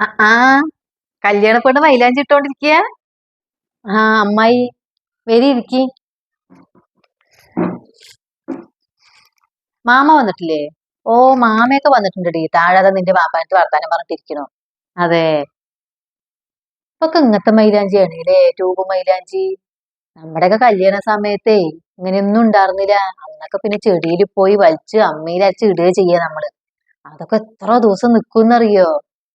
ആ കല്യാണ പെണ്ണ് മൈലാഞ്ചി ഇട്ടോണ്ടിരിക്കുക ആ അമ്മായി. വരി ഇരിക്കി. മാമ വന്നിട്ടില്ലേ? ഓ മാമയൊക്കെ വന്നിട്ടുണ്ടെടി. താഴെ നിന്റെ വാപ്പാനത്ത് വർത്താനം പറഞ്ഞിട്ടിരിക്കണു. അതെ. ഇപ്പൊക്കെ ഇങ്ങനത്തെ മൈലാഞ്ചിയാണ് അല്ലേ? ട്യൂബ് മൈലാഞ്ചി. നമ്മുടെയൊക്കെ കല്യാണ സമയത്തേ ഇങ്ങനെയൊന്നും ഉണ്ടായിരുന്നില്ല അന്നൊക്കെ പിന്നെ ചെടിയിൽ പോയി വലിച്ച് അമ്മയിൽ അരച്ച് ഇടുക ചെയ്യാ നമ്മൾ. അതൊക്കെ എത്ര ദിവസം നിൽക്കുന്നറിയോ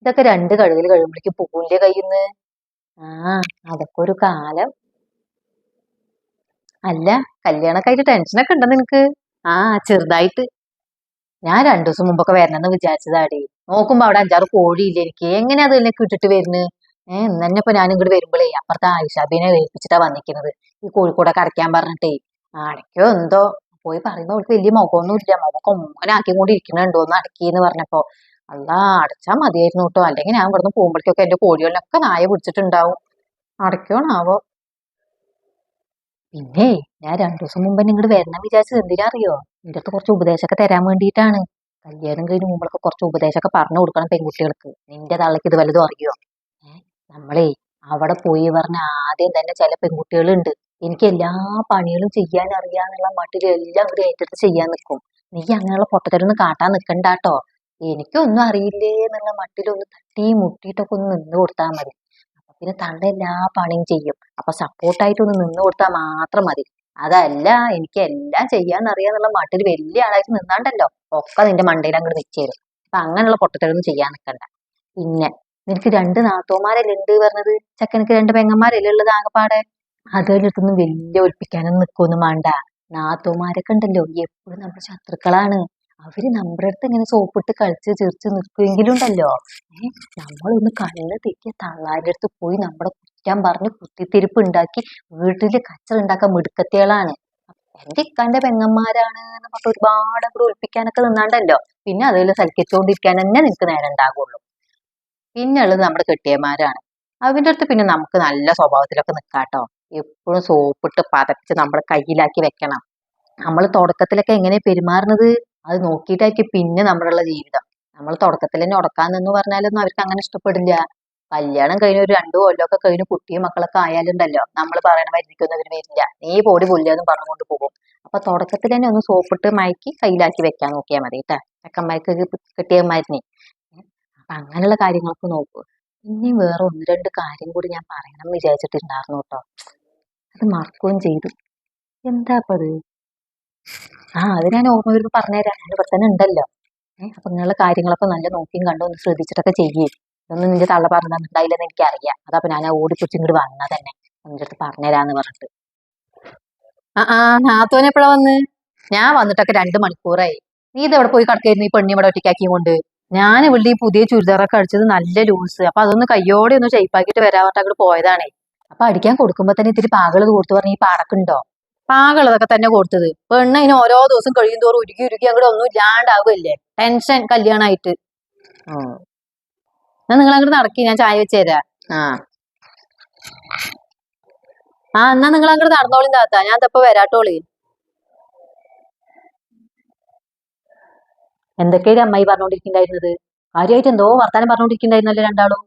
ഇതൊക്കെ രണ്ട് കഴുകിൽ കഴിയുമ്പോഴേക്ക് പൂവിന്റെ കയ്യിന്ന്. ആ അതൊക്കെ ഒരു കാലം. അല്ല കല്യാണൊക്കെ ആയിട്ട് ടെൻഷനൊക്കെ ഉണ്ടോ നിനക്ക്? ആ ചെറുതായിട്ട്. ഞാൻ രണ്ടു ദിവസം മുമ്പൊക്കെ വരണമെന്ന് വിചാരിച്ചതാടി. നോക്കുമ്പോ അവിടെ അഞ്ചാറ് കോഴിയില്ല എനിക്ക്. എങ്ങനെയാ അത് എന്നെ കിട്ടിട്ട് വരുന്നത് ഏഹ് ഇന്നെ ഇപ്പൊ ഞാൻ ഇങ്ങോട്ട് വരുമ്പോഴേ അപ്പുറത്തെ ആയിഷാബിനെ ഏൽപ്പിച്ചിട്ടാ വന്നിരിക്കുന്നത്. ഈ കോഴിക്കോടൊക്കെ അടയ്ക്കാൻ പറഞ്ഞിട്ടേ. അടയ്ക്കോ എന്തോ? പോയി പറയുമ്പോ അവൾക്ക് വലിയ മുഖമൊന്നും ഇല്ല മുഖം കൊമ്മനാക്കി കൊണ്ട് ഇരിക്കണുണ്ടോ ഒന്ന് അടക്കിന്ന് പറഞ്ഞപ്പോ. അല്ലാ അടച്ചാ മതിയായിരുന്നു കേട്ടോ അല്ലെങ്കിൽ ഞാൻ ഇവിടുന്ന് പോകുമ്പോഴേക്കൊക്കെ എന്റെ കോഴികളിലൊക്കെ നായ പിടിച്ചിട്ടുണ്ടാവും. അടയ്ക്കോണാവോ? പിന്നെ ഞാൻ രണ്ടു ദിവസം മുമ്പ് ഇങ്ങോട്ട് വരണം വിചാരിച്ചത്. എന്തിനാ അറിയോ നിന്റെ അടുത്ത് കുറച്ച് ഉപദേശമൊക്കെ തരാൻ വേണ്ടിയിട്ടാണ്. കല്യാണം കഴിഞ്ഞ് മുമ്പൊക്കെ കുറച്ച് ഉപദേശമൊക്കെ പറഞ്ഞു കൊടുക്കണം പെൺകുട്ടികൾക്ക്. നിന്റെ തള്ളക്ക് ഇത് വല്ലതും അറിയോ? നമ്മളെ നമ്മളേ അവിടെ പോയി പറഞ്ഞ ആദ്യം തന്നെ ചില പെൺകുട്ടികളുണ്ട്. എനിക്ക് എല്ലാ പണികളും ചെയ്യാൻ അറിയാന്നുള്ള മട്ടിൽ എല്ലാം ഇവിടെ ഏറ്റെടുത്ത് ചെയ്യാൻ നിൽക്കും. നീ അങ്ങനെയുള്ള പൊട്ടത്തരൊന്നും കാട്ടാൻ നിൽക്കണ്ടാട്ടോ എനിക്കൊന്നും അറിയില്ലേ എന്നുള്ള മട്ടിലൊന്ന് തട്ടി മുട്ടിയിട്ടൊക്കെ ഒന്ന് നിന്ന് കൊടുത്താൽ മതി. അപ്പൊ പിന്നെ തള്ള എല്ലാ പണിയും ചെയ്യും. അപ്പൊ സപ്പോർട്ടായിട്ട് ഒന്ന് നിന്ന് കൊടുത്താൽ മാത്രം മതി. അതല്ല എനിക്ക് എല്ലാം ചെയ്യാന്ന് അറിയാന്നുള്ള മട്ടിൽ വലിയ ആളായിട്ട് നിന്നാണ്ടല്ലോ. ഒക്കെ നിന്റെ മണ്ടയിൽ അങ്ങോട്ട് വെച്ചേരും അപ്പൊ അങ്ങനെയുള്ള പൊട്ടത്തരൊന്നും ചെയ്യാൻ നിൽക്കണ്ട പിന്നെ നിനക്ക് രണ്ട് നാത്തോമാരല്ലേ ഉണ്ട് പറഞ്ഞത് ചക്കനക്ക് രണ്ട് പെങ്ങന്മാരല്ലേ ഉള്ളത് ആകെപ്പാടെ? അതിലടുത്തൊന്നും വലിയ ഒഴിപ്പിക്കാനൊന്നും നിൽക്കൊന്നും വേണ്ട. നാത്തോമാരൊക്കെ ഉണ്ടല്ലോ. എപ്പോഴും നമ്മുടെ ശത്രുക്കളാണ്. അവർ നമ്മുടെ അടുത്ത് ഇങ്ങനെ സോപ്പിട്ട് കളിച്ച് ചിരിച്ച് നിൽക്കുമെങ്കിലും ഉണ്ടല്ലോ ഏഹ് നമ്മളൊന്ന് കണ്ണ് തെറ്റിയ തള്ളാരുടെ അടുത്ത് പോയി നമ്മുടെ കുറ്റാൻ പറഞ്ഞ് കുത്തിത്തിരിപ്പ് ഉണ്ടാക്കി വീട്ടിൽ കച്ചറ ഉണ്ടാക്കാൻ മിടുക്കത്തികളാണ്. എന്റെ ഇക്കാന്റെ പെങ്ങന്മാരാണ് എന്ന് പറഞ്ഞിട്ട് ഒരുപാട് അങ്ങോട്ട് ഒളിപ്പിക്കാനൊക്കെ നിന്നാണ്ടല്ലോ. പിന്നെ അതിൽ സൽക്കരിച്ചുകൊണ്ടിരിക്കാൻ തന്നെ നിനക്ക് നേരം ഉണ്ടാകുള്ളൂ പിന്നെ ഉള്ളത് നമ്മുടെ കെട്ടിയന്മാരാണ്. അവന്റെ അടുത്ത് പിന്നെ നമുക്ക് നല്ല സ്വഭാവത്തിലൊക്കെ നിൽക്കാട്ടോ എപ്പോഴും സോപ്പിട്ട് പതച്ച് നമ്മൾ കയ്യിലാക്കി വെക്കണം. നമ്മൾ തുടക്കത്തിലൊക്കെ എങ്ങനെ പെരുമാറുന്നത്? അത് നോക്കിയിട്ടായിരിക്കും പിന്നെ നമ്മളുള്ള ജീവിതം. നമ്മൾ തുടക്കത്തിൽ തന്നെ ഉടക്കാൻ നിന്ന് പറഞ്ഞാലൊന്നും അവർക്ക് അങ്ങനെ ഇഷ്ടപ്പെടില്ല. കല്യാണം കഴിഞ്ഞ ഒരു രണ്ടു കൊല്ലമൊക്കെ കഴിഞ്ഞ് കുട്ടിയും മക്കളൊക്കെ ആയാലുണ്ടല്ലോ. നമ്മൾ പറയണ മരുന്നിക്കൊന്നും അവർ വരില്ല. നീ പോടി പുല്ലെന്നും പറഞ്ഞുകൊണ്ട് പോകും. അപ്പൊ തുടക്കത്തിൽ തന്നെ ഒന്ന് സോപ്പിട്ട് മയക്കി കയ്യിലാക്കി വെക്കാൻ നോക്കിയാൽ മതി കേട്ടാ ചെക്കന്മാർക്ക് കിട്ടിയ മരുന്നേ. അപ്പൊ അങ്ങനെയുള്ള കാര്യങ്ങളൊക്കെ നോക്കൂ. ഇനി വേറെ ഒന്ന് രണ്ട് കാര്യം കൂടി ഞാൻ പറയണം എന്ന് വിചാരിച്ചിട്ടുണ്ടായിരുന്നു കേട്ടോ അത് മറക്കുകയും ചെയ്തു. എന്താ അപ്പൊ അത് ആ അത് ഞാൻ ഓർമ്മ വരുമ്പോ പറഞ്ഞുതരാം ഇവിടെ തന്നെ ഉണ്ടല്ലോ. ഏഹ് അപ്പൊ നിങ്ങളുടെ കാര്യങ്ങളൊക്കെ നല്ല നോക്കിയും കണ്ടും ഒന്ന് ശ്രദ്ധിച്ചിട്ടൊക്കെ ചെയ്യേ. ഇതൊന്നും നിന്റെ തള്ള പറഞ്ഞിട്ടുണ്ടായില്ലെന്ന് എനിക്കറിയാം. അതപ്പൊ ഞാൻ ഓടിപ്പിച്ച് ഇങ്ങോട്ട് വന്നാ തന്നെ. നിന്റെ അടുത്ത് പറഞ്ഞുതരാന്ന് പറഞ്ഞിട്ട്. ആ ആ നാത്തോനെ എപ്പോഴാ വന്ന്? ഞാൻ വന്നിട്ടൊക്കെ രണ്ട് മണിക്കൂറായി. നീ ഇതെവിടെ പോയി കിടക്കായിരുന്നു ഈ പെണ്ണി ഇവിടെ ഒറ്റയ്ക്കാക്കിയും കൊണ്ട്? ഞാൻ ഇവിടെ ഈ പുതിയ ചുരിദാറൊക്കെ അടിച്ചത് നല്ല ലൂസ്. അപ്പൊ അതൊന്ന് കയ്യോടെ ഒന്ന് ഷെയ്പ്പാക്കിയിട്ട് പറഞ്ഞിട്ട് അങ്ങോട്ട് പോയതാണേ. അപ്പൊ അടിക്കാൻ കൊടുക്കുമ്പോ തന്നെ ഇത്തിരി പാകൾ കൊടുത്തു പറഞ്ഞ ഈ പാടക്കുണ്ടോ പാകളതൊക്കെ തന്നെ കൊടുത്തത്. പെണ്ണ് ഇനി ഓരോ ദിവസം കഴിയും തോറും ഉരുക്കി ഉരുക്കി അങ്ങോട്ട് ഒന്നും ഇല്ലാണ്ടാവുകയല്ലേ? ടെൻഷൻ കല്യാണമായിട്ട് എന്നാ നിങ്ങൾ അങ്ങോട്ട് നടക്കി ഞാൻ ചായ വെച്ച് തരാം. ആ. ആ എന്നാ നിങ്ങൾ അങ്ങോട്ട് നടന്നോളി താത്ത. ഞാൻ തപ്പ വരാട്ടോളി. എന്തൊക്കെയാണ് അമ്മായി പറഞ്ഞോണ്ടിരിക്കുന്നുണ്ടായിരുന്നത് കാര്യമായിട്ട് എന്തോ വർത്താനം പറഞ്ഞോണ്ടിരിക്കുന്നുണ്ടായിരുന്നല്ലോ രണ്ടാളും.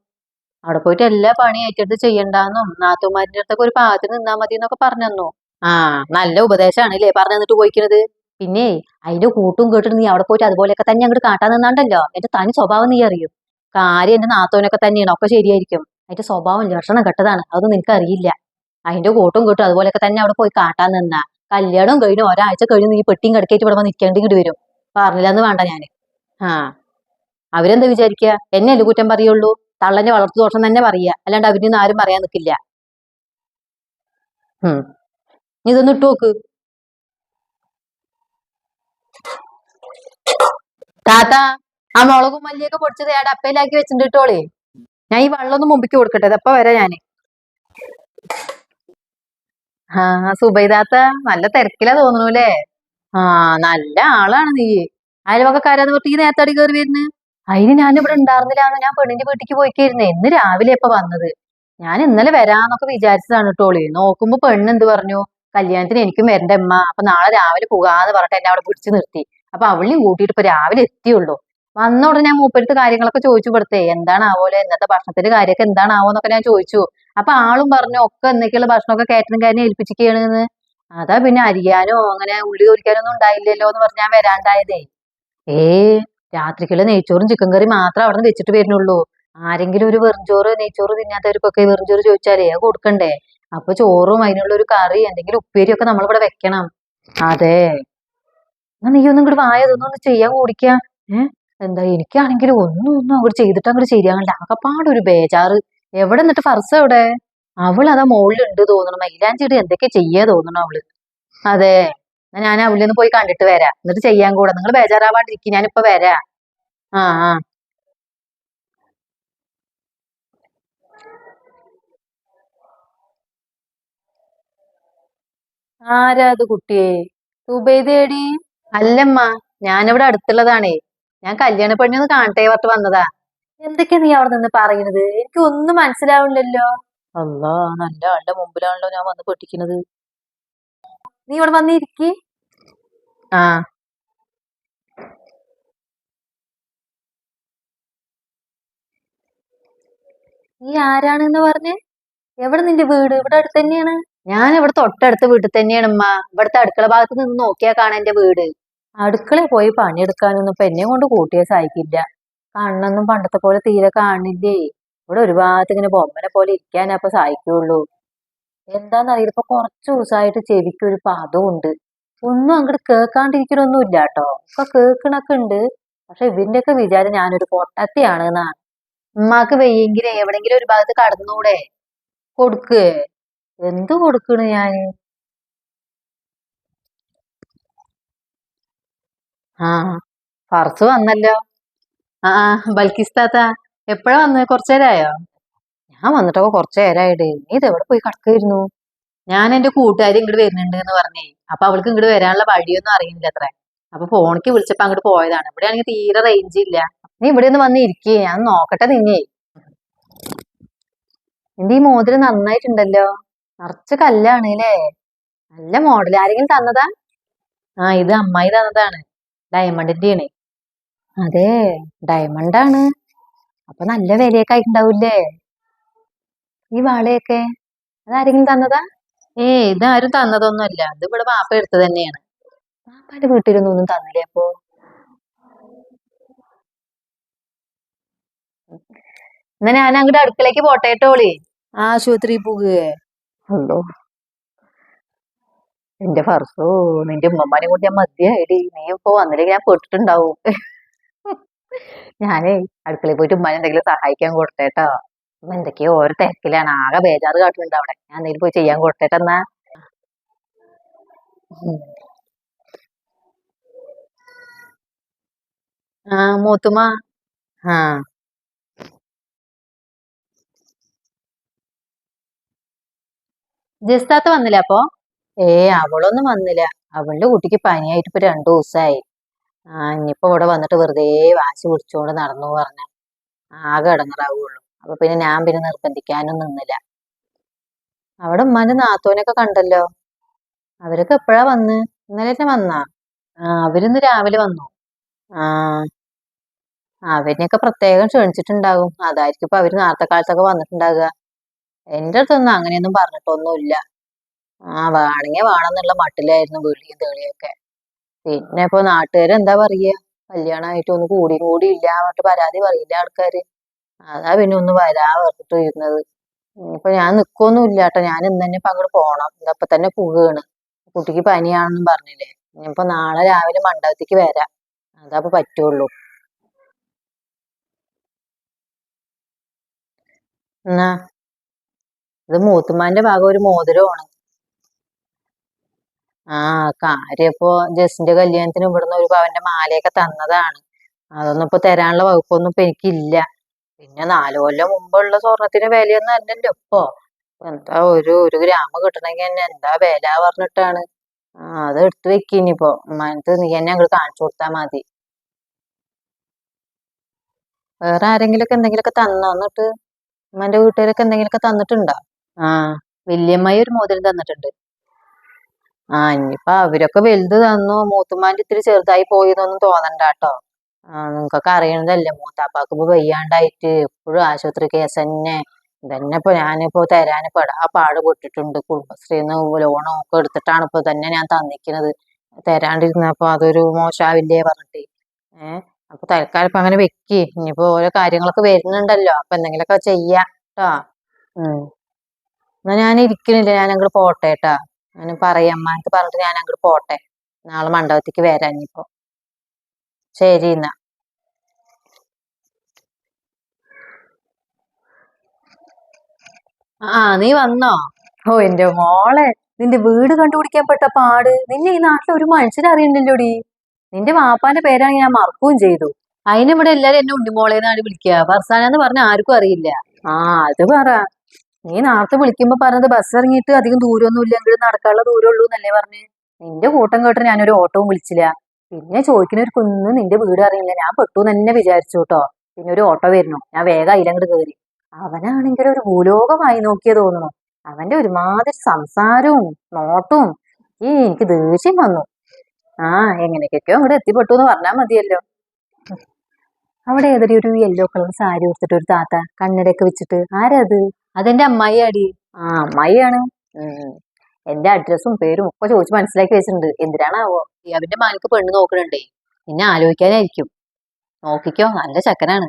അവിടെ പോയിട്ട് എല്ലാ പണി ഏറ്റെടുത്ത് ചെയ്യണ്ടെന്നും നാത്തുമാരിന്റെ അടുത്തൊക്കെ ഒരു പാകത്തിന് നിന്നാ മതി എന്നൊക്കെ പറഞ്ഞു ആ നല്ല ഉപദേശമാണ് അല്ലേ പറഞ്ഞു തന്നിട്ട് പോയിക്കുന്നത് പിന്നെ അതിന്റെ കൂട്ടും കേട്ടിട്ട് നീ അവിടെ പോയിട്ട് അതുപോലെയൊക്കെ തന്നെ അങ്ങോട്ട് കാട്ടാൻ നിന്നാണ്ടല്ലോ? എന്റെ തനി സ്വഭാവം നീ അറിയും? കാര്യം എന്റെ നാത്തോനൊക്കെ തന്നെയാണ് ഒക്കെ ശരിയായിരിക്കും. അതിന്റെ സ്വഭാവം ലക്ഷണം കെട്ടതാണ് അതൊന്നും നിനക്ക് അറിയില്ല അതിന്റെ കൂട്ടും കേട്ടും അതുപോലെയൊക്കെ തന്നെ അവിടെ പോയി കാട്ടാൻ നിന്നാ. കല്യാണം കഴിഞ്ഞു ഒരാഴ്ച കഴിഞ്ഞ് നീ പെട്ടിയും കിടക്കേറ്റ് ഇവിടെ വന്ന് നിൽക്കേണ്ടി ഇങ്ങോട്ട് വരും. പറഞ്ഞില്ലെന്ന് വേണ്ട ഞാൻ. ആ. അവരെന്താ വിചാരിക്കുക എന്നെ അല്ലേ കുറ്റം പറയുള്ളൂ? തള്ളന്റെ വളർത്തു ദോഷം തന്നെ പറയുക അല്ലാണ്ട് അവരിന്ന് ആരും പറയാൻ നിൽക്കില്ല നീ ഇതൊന്ന് ഇട്ട് നോക്ക് താത്ത ആ മുളകും മല്ലിയൊക്കെ പൊടിച്ചത് ആ അപ്പയിലാക്കി വെച്ചിട്ട് ഇട്ടോളേ ഞാൻ ഈ വെള്ളം ഒന്ന് മുമ്പിക്ക് കൊടുക്കട്ടെ ഇതപ്പ വരാം ഞാൻ. ആ സുബൈദാത്ത നല്ല തിരക്കിലാ തോന്നണൂല്ലേ ആ നല്ല ആളാണ് നീ. അയൽവക്കക്കാരാന്ന് പറഞ്ഞിട്ട് ഈ അടി കയറി വരുന്നു? അതിന് ഞാൻ ഇവിടെ ഉണ്ടായിരുന്നില്ലാന്ന് ഞാൻ പെണ്ണിന്റെ വീട്ടിലേക്ക് പോയിക്കായിരുന്നേ ഇന്ന് രാവിലെ ഇപ്പൊ വന്നത്. ഞാൻ ഇന്നലെ വരാന്നൊക്കെ വിചാരിച്ചതാണ് കേട്ടോളി നോക്കുമ്പോ പെണ്ണ് എന്ത് പറഞ്ഞു? കല്യാണത്തിന് എനിക്കും വരണ്ട അമ്മ അപ്പൊ നാളെ രാവിലെ പോകാന്ന് പറഞ്ഞിട്ട് എന്നെ അവിടെ പിടിച്ചു നിർത്തി. അപ്പൊ അവളി കൂട്ടിയിട്ട് ഇപ്പൊ രാവിലെ എത്തിയുള്ളൂ. വന്ന ഉടനെ മൂപ്പരുത്ത് കാര്യങ്ങളൊക്കെ ചോദിച്ചു പെടുത്തേ എന്താണാവോലെ? ഇന്നത്തെ ഭക്ഷണത്തിന്റെ കാര്യമൊക്കെ എന്താണാവോ എന്നൊക്കെ ഞാൻ ചോദിച്ചു. അപ്പൊ ആളും പറഞ്ഞു ഒക്കെ എന്തൊക്കെയുള്ള ഭക്ഷണമൊക്കെ കാറ്ററിംഗ് ഏൽപ്പിച്ചിരിക്കുകയാണ് ഏൽപ്പിച്ചിരിക്കുകയാണെന്ന് അതാ പിന്നെ അരിയാനോ അങ്ങനെ ഉള്ളി ഒരിക്കാനോ ഒന്നും ഉണ്ടായില്ലല്ലോ എന്ന് പറഞ്ഞ് ഞാൻ വരാണ്ടായതേ. ഏ രാത്രിക്കുള്ള നെയ്ച്ചോറും ചിക്കൻ കറി മാത്രം അവിടെ നിന്ന് വെച്ചിട്ട് വരുന്നുള്ളൂ. ആരെങ്കിലും ഒരു വെറുംചോറ് നെയ്ച്ചോറ് തിന്നാത്തവർക്കൊക്കെ വെറുംചോറ് ചോദിച്ചാലേ അത് കൊടുക്കണ്ടേ? അപ്പൊ ചോറും അതിനുള്ള ഒരു കറി എന്തെങ്കിലും ഉപ്പേരിയൊക്കെ നമ്മളിവിടെ വെക്കണം. അതെ. എന്നാ നീ ഒന്നും ഇങ്ങോട്ട് വായ? ഇതൊന്നും ഒന്ന് ചെയ്യാൻ കൂടിക്ക ഏഹ് എന്താ എനിക്കാണെങ്കിൽ ഒന്നും ഒന്നും അങ്ങോട്ട് ചെയ്തിട്ട് അങ്ങോട്ട് ശരിയാകണില്ല ആകപ്പാടൊരു ബേജാറ്. എവിടെ എന്നിട്ട് ഫർസ് എവിടെ അവൾ അതാ മുകളിലുണ്ട് തോന്നണം. മൈലാഞ്ചിട്ട് എന്തൊക്കെ ചെയ്യാ തോന്നണം അവൾ. അതെ. ഞാൻ അവളിൽ നിന്ന് പോയി കണ്ടിട്ട് വരാം. എന്നിട്ട് ചെയ്യാൻ കൂടെ. നിങ്ങൾ ബേജാറാവാണ്ടിരിക്കും. ഞാനിപ്പോ വരാം. ആ ആ. ആരാ അത് കുട്ടിയെ? സുബൈദേടി അല്ലമ്മ ഞാനിവിടെ അടുത്തുള്ളതാണേ. ഞാൻ കല്യാണ പെണ്ണൊന്ന് കാണട്ടെ പറഞ്ഞിട്ട് വന്നതാ. എന്തൊക്കെയാ നീ അവിടെ നിന്ന് പറയുന്നത്? എനിക്ക് ഒന്നും മനസ്സിലാവില്ലല്ലോ. അല്ലാ നല്ല ആളുടെ മുമ്പിലാണല്ലോ ഞാൻ വന്ന് പൊട്ടിക്കുന്നത് നീ ഇവിടെ വന്നിരിക്കി. ആ. നീ ആരാണെന്ന് പറഞ്ഞേ? എവിടെ നിന്റെ വീട്? ഇവിടെ അടുത്ത് തന്നെയാണ്. ഞാൻ ഇവിടെ തൊട്ടടുത്ത വീട്ടിൽ തന്നെയാണ് ഉമ്മ. ഇവിടുത്തെ അടുക്കള ഭാഗത്ത് നിന്ന് നോക്കിയാ കാണാൻ എന്റെ വീട്. അടുക്കള പോയി പണിയെടുക്കാനൊന്നും ഇപ്പൊ എന്നെ കൊണ്ട് കൂട്ടിയ സഹിക്കില്ല കണ്ണൊന്നും പണ്ടത്തെ പോലെ തീരെ കാണില്ലേ ഇവിടെ ഒരു ഭാഗത്ത് ഇങ്ങനെ ബൊമ്മനെ പോലെ ഇരിക്കാനേ അപ്പൊ സഹിക്കുള്ളൂ എന്താന്നറിയില്ല ഇപ്പൊ കുറച്ച് ദിവസമായിട്ട് ചെവിക്ക് ഒരു പദവും ഉണ്ട്. ഒന്നും അങ്ങോട്ട് കേൾക്കാണ്ടിരിക്കണൊന്നും ഇല്ല കേട്ടോ ഇപ്പൊ കേൾക്കണൊക്കെ ഉണ്ട്. പക്ഷെ ഇവന്റെയൊക്കെ വിചാരം ഞാനൊരു പൊട്ടത്തിയാണ് എന്നാ. ഉമ്മാക്ക് വെയ്യെങ്കിലേ എവിടെങ്കിലും ഒരു ഭാഗത്ത് കടന്നൂടെ? കൊടുക്ക്. എന്ത് കൊടുക്കണ് ഞാൻ? ആ ഫർസ് വന്നല്ലോ. ആ ബൽക്കിസ് താത്ത എപ്പോഴാ വന്നത് കുറച്ചു ഞാൻ വന്നിട്ടൊക്കെ കുറച്ചു നേരമായിട്ട് നീ ഇത് എവിടെ പോയി കിടക്കായിരുന്നു ഞാൻ എന്റെ കൂട്ടുകാരി ഇങ്ങോട്ട് വരുന്നുണ്ട് എന്ന് പറഞ്ഞേ. അപ്പൊ അവൾക്ക് ഇങ്ങോട്ട് വരാനുള്ള വഴിയൊന്നും അറിയുന്നില്ല അത്ര അപ്പൊ ഫോണിക്ക് വിളിച്ചപ്പോ അങ്ങോട്ട് പോയതാണ്. ഇവിടെ ആണെങ്കിൽ തീരെ റേഞ്ച് ഇല്ല. നീ ഇവിടെ ഒന്ന് വന്ന് ഇരിക്കേ. ഞാൻ നോക്കട്ടെ നിന്നെ. എന്റെ ഈ മോതിരം നന്നായിട്ടുണ്ടല്ലോ? നിറച്ച് കല്ലാണ് അല്ലേ നല്ല മോഡൽ ആരെങ്കിലും തന്നതാ? ആ ഇത് അമ്മായി തന്നതാണ്. ഡയമണ്ടിന്റെ ആണ് അതെ ആണ്. അപ്പൊ നല്ല വിലയൊക്കെ ആയിട്ടുണ്ടാവൂല്ലേ? ഈ വളയൊക്കെ. അതാരെങ്കിലും തന്നതാ? ഏ ഇതാരും തന്നതൊന്നുമല്ല. ഇത് ഇവിടെ വാപ്പ എടുത്തത് തന്നെയാണ്. വാപ്പാന്റെ വീട്ടിലൊന്നും ഒന്നും തന്നില്ലേ അപ്പോ? എന്നാ ഞാൻ അങ്ങോട്ട് അടുക്കളേക്ക് പോട്ടേട്ടോളി ആശുപത്രി പോകുകയെ അല്ലോ എന്റെ ഫർസോ നിന്റെ ഉമ്മമാനെ കൊണ്ട് ഞാൻ മതിയായിട്ട് നീ ഇപ്പൊ വന്നില്ലെങ്കിൽ ഞാൻ പെട്ടിട്ടുണ്ടാവും. ഞാനേ അടുക്കളയിൽ പോയിട്ട് ഉമ്മാനെ എന്തെങ്കിലും സഹായിക്കാൻ കൊടുത്തേട്ടോ. എന്തൊക്കെയോ ഓരോ തിരക്കിലാണ്. ആകെ ബേജാറ് കാട്ടുന്നുണ്ട് അവിടെ. ഞാൻ എന്തെങ്കിലും പോയി ചെയ്യാൻ കൊടുത്തേട്ടെന്നാ ആ മൂത്തുമ്മ. ആ. ജസ്താത്ത വന്നില്ല അപ്പോ? ഏ അവളൊന്നും വന്നില്ല. അവളുടെ കുട്ടിക്ക് പനിയായിട്ട് ഇപ്പൊ രണ്ടു ദിവസമായി ആ ഇനിയിപ്പോ ഇവിടെ വന്നിട്ട് വെറുതെ വാശി പിടിച്ചോണ്ട് നടന്നു പറഞ്ഞ ആകെ ഇടങ്ങറാവുള്ളൂ. അപ്പൊ പിന്നെ ഞാൻ പിന്നെ നിർബന്ധിക്കാനും നിന്നില്ല. അവിടെ ഉമ്മാന്റെ നാത്തോനൊക്കെ കണ്ടല്ലോ? അവരൊക്കെ എപ്പോഴാ വന്ന്? ഇന്നലെ തന്നെ വന്നാ? ആ അവരിന്ന് രാവിലെ വന്നു. ആ അവരിനൊക്കെ പ്രത്യേകം ക്ഷണിച്ചിട്ടുണ്ടാകും. അതായിരിക്കും ഇപ്പൊ അവർ നേരത്തെ കാലത്തൊക്കെ വന്നിട്ടുണ്ടാകുക. എന്റെ അടുത്തൊന്നും അങ്ങനെയൊന്നും പറഞ്ഞിട്ടൊന്നുമില്ല. ആ വേണമെങ്കിൽ വേണമെന്നുള്ള മട്ടിലായിരുന്നു വിളിയും തെളിയൊക്കെ. പിന്നെ ഇപ്പൊ നാട്ടുകാര് എന്താ പറയാ? കല്യാണമായിട്ട് ഒന്ന് കൂടി കൂടി ഇല്ല പറഞ്ഞിട്ട് പരാതി പറയില്ല ആൾക്കാര്. അതാ പിന്നെ ഒന്ന് വരാ പറഞ്ഞിട്ട് ഇരുന്നത്. ഇപ്പൊ ഞാൻ നിക്കൊന്നും ഇല്ല കേട്ടോ. ഞാൻ ഇന്ന് തന്നെ ഇപ്പൊ അങ്ങോട്ട് പോണം. ഇതപ്പൊ തന്നെ പോവുകയാണ് കുട്ടിക്ക് പനിയാണെന്നും പറഞ്ഞില്ലേ. ഇനിയിപ്പോ നാളെ രാവിലെ മണ്ഡപത്തിക്ക് വരാം. അതപ്പൊ പറ്റുള്ളൂ. എന്നാ? ഇത് മൂത്തുമാന്റെ ഭാഗം ഒരു മോതിരമാണ്. ആ കാര്യം ഇപ്പൊ കല്യാണത്തിന് ഇവിടുന്ന് ഒരു പവന്റെ മാലയൊക്കെ തന്നതാണ്. അതൊന്നും ഇപ്പൊ തരാനുള്ള വകുപ്പൊന്നും ഇപ്പൊ എനിക്കില്ല. പിന്നെ നാലു കൊല്ലം മുമ്പുള്ള സ്വർണത്തിന് വിലയൊന്നും അല്ലല്ലോ ഇപ്പൊ. എന്താ ഒരു ഒരു ഗ്രാം കിട്ടണമെങ്കിൽ തന്നെ എന്താ വില പറഞ്ഞിട്ടാണ്. ആ അത് എടുത്തു വെക്കിനിപ്പോ മനത്ത് നീ തന്നെ അങ്ങോട്ട് കാണിച്ചു കൊടുത്താ മതി. വേറെ ആരെങ്കിലൊക്കെ എന്തെങ്കിലുമൊക്കെ തന്നോ എന്നിട്ട്? ഉമ്മാന്റെ വീട്ടുകാരൊക്കെ എന്തെങ്കിലുമൊക്കെ തന്നിട്ടുണ്ടോ? ആ വല്യമ്മായി ഒരു മോതിരം തന്നിട്ടുണ്ട്. ആ ഇനിയിപ്പൊ അവരൊക്കെ വലുത് തന്നു. മൂത്തുമാന്റെ ഇത്തിരി ചെറുതായി പോയതൊന്നും തോന്നണ്ട കേട്ടോ ആ നിങ്ങക്കൊക്കെ അറിയണതല്ലേ മൂത്താപ്പാക്ക് ഇപ്പൊ വയ്യാണ്ടായിട്ട് എപ്പോഴും ആശുപത്രി കേസ് തന്നെ. ഇതന്നെ ഇപ്പൊ ഞാനിപ്പോ തരാന് പെടാ പാട് പെട്ടിട്ടുണ്ട്. കുടുംബശ്രീന്ന് ലോണും ഒക്കെ എടുത്തിട്ടാണ് ഇപ്പൊ തന്നെ ഞാൻ തന്നിക്കുന്നത് തരാണ്ടിരുന്നപ്പോ അതൊരു മോശാവില്ലേ പറഞ്ഞിട്ട്. ഏഹ് അപ്പൊ തൽക്കാലം അങ്ങനെ വെക്കി. ഇനിയിപ്പോ ഓരോ കാര്യങ്ങളൊക്കെ വരുന്നുണ്ടല്ലോ. അപ്പൊ എന്തെങ്കിലുമൊക്കെ ചെയ്യാം കേട്ടോ ഉം. എന്നാ ഞാൻ ഇരിക്കണില്ല ഞാൻ അങ്ങോട്ട് പോട്ടെ ട്ടാ. ഞാൻ പറയാം അമ്മാനക്ക് പറഞ്ഞിട്ട് ഞാൻ അങ്ങോട്ട് പോട്ടെ. നാളെ മണ്ഡപത്തിക്ക് വരാം ഇനിയിപ്പോ. ശരി എന്നാ. ആ നീ വന്നോ? ഓ എന്റെ മോളെ നിന്റെ വീട് കണ്ടുപിടിക്കാൻ പെട്ട പാട്. നിന്നെ ഈ നാട്ടിൽ ഒരു മനുഷ്യനെ അറിയണില്ലോടി നിന്റെ വാപ്പാന്റെ പേരാണ് ഞാൻ മറക്കുകയും ചെയ്തു. അതിനിവിടെ എല്ലാരും എന്നെ ഉണ്ണിമോളേന്നാണ് വിളിക്കുക ഫർസാന എന്ന് പറഞ്ഞ ആർക്കും അറിയില്ല. ആ അത് പറ. നീ നേരത്തെ വിളിക്കുമ്പോ പറഞ്ഞത് ബസ് ഇറങ്ങിയിട്ട് അധികം ദൂരമൊന്നും ഇല്ല എങ്കിലും നടക്കാനുള്ള ദൂരം ഉള്ളൂ എന്നല്ലേ പറഞ്ഞു? നിന്റെ കൂട്ടം കേട്ട് ഞാനൊരു ഓട്ടവും വിളിച്ചില്ല. പിന്നെ ചോദിക്കുന്ന ഒരു കുന്ന് നിന്റെ വീട് അറിയില്ല. ഞാൻ പെട്ടു തന്നെ വിചാരിച്ചു കേട്ടോ പിന്നെ ഒരു ഓട്ടോ വരുന്നു. ഞാൻ വേഗം അതിലങ്ങോട്ട് കയറി അവനാണെങ്കിൽ ഒരു ഭൂലോകമായി നോക്കിയ തോന്നുന്നു. അവന്റെ ഒരുമാതിരി സംസാരവും നോട്ടവും ഈ എനിക്ക് ദേഷ്യം വന്നു. ആ എങ്ങനെയൊക്കെയോ അങ്ങോട്ട് എത്തിപ്പെട്ടു എന്ന് പറഞ്ഞാൽ മതിയല്ലോ. അവിടെ ഏതൊരു ഒരു യെല്ലോ കളർ സാരി ഉടുത്തിട്ട് ഒരു താത്ത കണ്ണടയൊക്കെ വെച്ചിട്ട് ആരത്? അതെന്റെ അമ്മായി ആ അമ്മായിയാണ്. എന്റെ അഡ്രസ്സും പേരും ഒക്കെ ചോദിച്ച് മനസ്സിലാക്കി വെച്ചിട്ടുണ്ട്. എന്തിനാണാവോ? അവന്റെ മാനക്ക് പെണ്ണ് നോക്കണുണ്ടേ. പിന്നെ ആലോചിക്കാനായിരിക്കും. നോക്കിക്കോ നല്ല ചക്കനാണ്.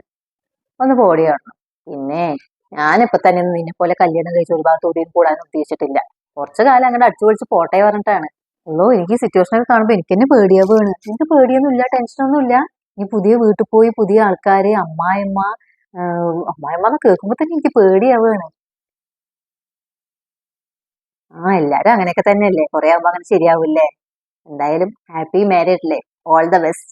ഒന്ന് പോടി കാണണം പിന്നെ ഞാനിപ്പൊ തന്നെ നിന്നെ പോലെ കല്യാണം കഴിച്ച് ഒരുപാട് തൊടിയും കൂടാനും ഉദ്ദേശിച്ചിട്ടില്ല. കുറച്ചു കാലം അങ്ങനെ അടിച്ചു പൊളിച്ച് പോട്ടെ പറഞ്ഞിട്ടാണ്. ഉള്ളൂ എനിക്ക് സിറ്റുവേഷനൊക്കെ കാണുമ്പോ എനിക്ക് തന്നെ പേടിയാ വീണ് എനിക്ക് പേടിയൊന്നുമില്ല ഇല്ല ടെൻഷനൊന്നും ഇല്ല. ഈ പുതിയ വീട്ടിൽ പോയി പുതിയ ആൾക്കാര് അമ്മായിമ്മ അമ്മായിമ്മ എന്ന് കേൾക്കുമ്പോ തന്നെ എനിക്ക് പേടിയാവുകയാണ്. ആ എല്ലാരും അങ്ങനെയൊക്കെ തന്നെയല്ലേ? കുറെ ആവുമ്പോ അങ്ങനെ ശരിയാവില്ലേ? എന്തായാലും happy married life all the best.